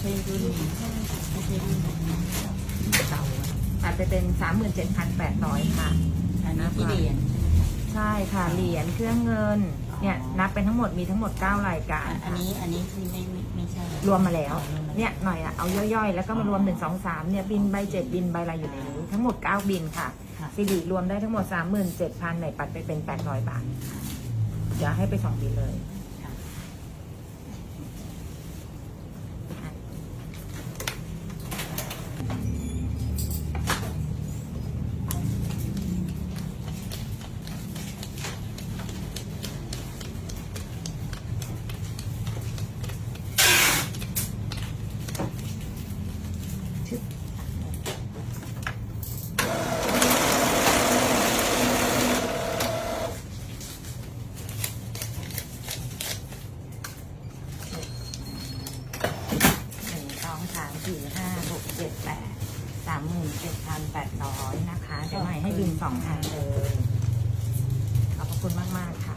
ใช่รุ่นนี้ไม่ใช่รุ่นนี้เก่าตัดไปเป็นสามหมื่นเจ็ดพันแปดร้อยค่ะอันนี้ที่เรียนใช่ค่ะเหรียญเครื่องเงินเนี่ยนับเป็นทั้งหมดมีทั้งหมด 9 รายการ อันค่ะนี้อันนี้ที่ไม่ไม่ไม่ใช่ รวมมาแล้ว เนี่ยหน่อยอะเอาย่อยๆ แล้วก็มารวม 1 2 3เนี่ยบินใบเจ็ดบินใบอะไรอยู่ในนี้ทั้งหมด 9 บินค่ะค่ะสิริรวมได้ทั้งหมด 37,000ไหนปัดไปเป็น 800 บาทเดี๋ยวให้ไปสองบินเลย ค่ะ หนึ่งสองสามสี่ห้าหกเจ็ดแปดสามหมื่นเจ็ดพันแปดร้อยนะคะ เดี๋ยวใหม่ให้บินสองพันเลย ขอบพระคุณมาก ๆ ค่ะ